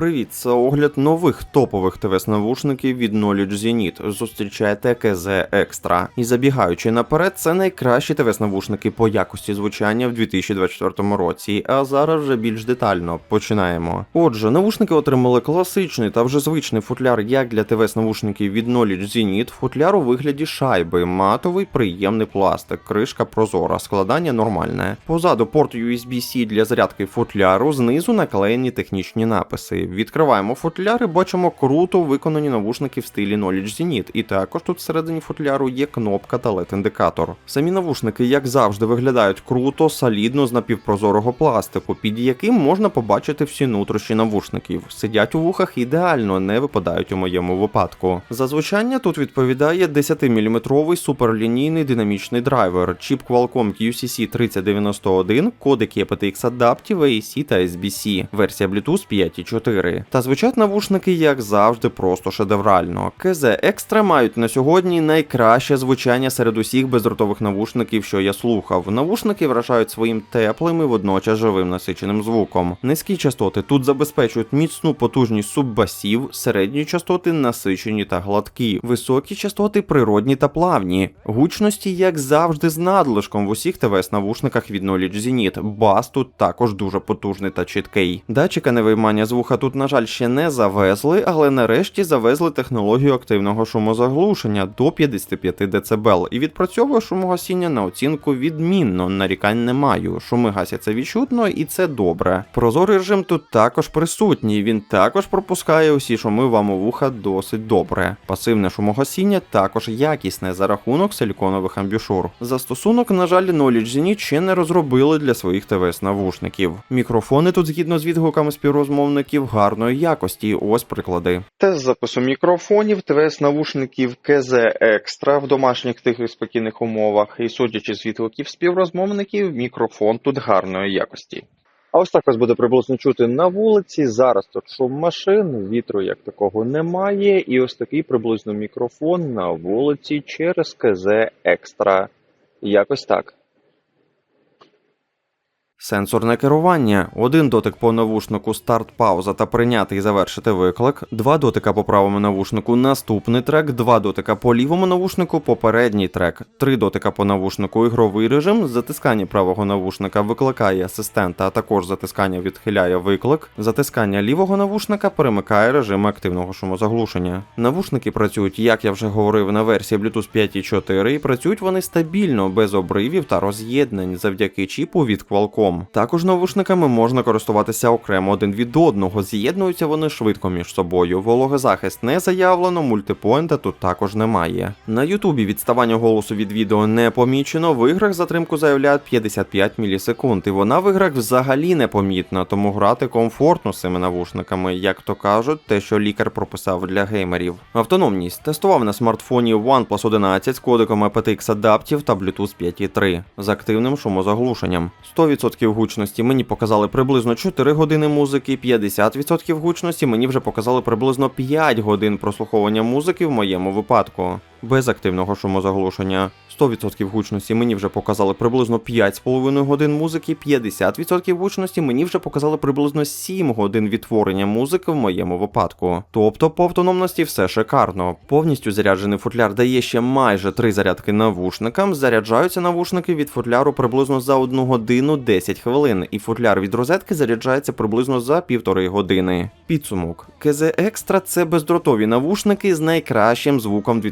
Привіт, це огляд нових топових ТВС-навушників від Knowledge Zenit. Зустрічаєте КЗ Екстра. І забігаючи наперед, це найкращі ТВС-навушники по якості звучання в 2024 році. А зараз вже більш детально починаємо. Отже, навушники отримали класичний та вже звичний футляр як для ТВС-навушників від Knowledge Zenit, футляр у вигляді шайби, матовий приємний пластик, кришка прозора, складання нормальне. Позаду порт USB-C для зарядки футляру, знизу наклеєні технічні написи. Відкриваємо футляр і бачимо круто виконані навушники в стилі Knowledge Zenit. І також тут всередині футляру є кнопка та LED-індикатор. Самі навушники, як завжди, виглядають круто, солідно з напівпрозорого пластику, під яким можна побачити всі нутрощі навушників. Сидять у вухах ідеально, не випадають у моєму випадку. За звучання тут відповідає 10-мм суперлінійний динамічний драйвер, чіп Qualcomm QCC 3091, кодек aptX Adaptive, AAC та SBC, версія Bluetooth 5.4. Та звучать навушники, як завжди, просто шедеврально. КЗ Екстра мають на сьогодні найкраще звучання серед усіх бездротових навушників, що я слухав. Навушники вражають своїм теплим і водночас живим насиченим звуком. Низькі частоти тут забезпечують міцну потужність суббасів, середні частоти насичені та гладкі, високі частоти природні та плавні. Гучності, як завжди, з надлишком в усіх ТВС-навушниках від Knowledge Zenit. Бас тут також дуже потужний та чіткий. Датчика невиймання звука тут, на жаль, ще не завезли, але нарешті завезли технологію активного шумозаглушення до 55 дБ і відпрацьовує шумогасіння на оцінку відмінно. Нарікань не маю. Шуми гасяться відчутно, і це добре. Прозорий режим тут також присутній. Він також пропускає усі шуми вам у вуха досить добре. Пасивне шумогасіння також якісне за рахунок силіконових амбішур. Застосунок, на жаль, Knowledge Zenit ще не розробили для своїх ТВС-навушників. Мікрофони тут, згідно з відгуками співрозмовників, гарної якості. Ось приклади. Тест запису мікрофонів, ТВС-навушників КЗ Екстра в домашніх тихих спокійних умовах. І судячи з відгуків співрозмовників, мікрофон тут гарної якості. А ось так вас буде приблизно чути на вулиці. Зараз тут шум машин, вітру як такого немає. І ось такий приблизно мікрофон на вулиці через КЗ Екстра. Якось так. Сенсорне керування. Один дотик по навушнику старт пауза та прийняти і завершити виклик. Два дотика по правому навушнику наступний трек. Два дотика по лівому навушнику попередній трек. Три дотика по навушнику ігровий режим. Затискання правого навушника викликає асистента, а також затискання відхиляє виклик. Затискання лівого навушника перемикає режим активного шумозаглушення. Навушники працюють, як я вже говорив, на версії Bluetooth 5.4 і працюють вони стабільно, без обривів та роз'єднань завдяки чіпу від Qualcomm. Також навушниками можна користуватися окремо один від одного, з'єднуються вони швидко між собою. Вологозахист не заявлено, мультипоінта тут також немає. На Ютубі відставання голосу від відео не помічено. В іграх затримку заявляють 55 мілісекунд, і вона в іграх взагалі непомітна, тому грати комфортно з цими навушниками, як то кажуть, те, що лікар прописав для геймерів. Автономність тестував на смартфоні OnePlus 11 з кодеком aptX Adaptive та Bluetooth 5.3 з активним шумозаглушенням. 100% гучності мені показали приблизно 4 години музики, 50% гучності мені вже показали приблизно 5 годин прослуховування музики в моєму випадку. Без активного шумозаглушення 100% гучності мені вже показали приблизно 5,5 годин музики, 50% гучності мені вже показали приблизно 7 годин відтворення музики в моєму випадку. Тобто по автономності все шикарно. Повністю заряджений футляр дає ще майже 3 зарядки навушникам. Заряджаються навушники від футляру приблизно за 1 годину 10 хвилин, і футляр від розетки заряджається приблизно за півтори години. Підсумок. КЗ Екстра це бездротові навушники з найкращим звуком у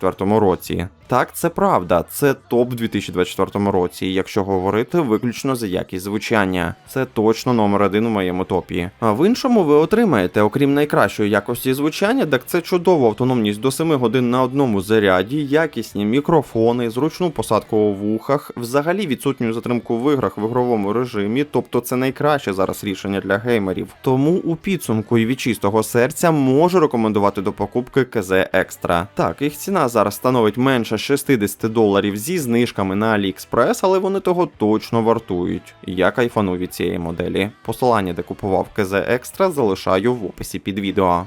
2024 році. Так, це правда, це топ у 2024 році, якщо говорити виключно за якість звучання. Це точно номер один у моєму топі. А в іншому ви отримаєте, окрім найкращої якості звучання, так це чудову автономність до 7 годин на одному заряді, якісні мікрофони, зручну посадку у вухах, взагалі відсутню затримку в іграх в ігровому режимі, тобто це найкраще зараз рішення для геймерів. Тому у підсумку і від чистого серця можу рекомендувати до покупки КЗ Екстра. Так, їх ціна зараз становить менше 60 доларів зі знижками на AliExpress, але вони того точно вартують. Я кайфану від цієї моделі. Посилання, де купував КЗ Екстра, залишаю в описі під відео.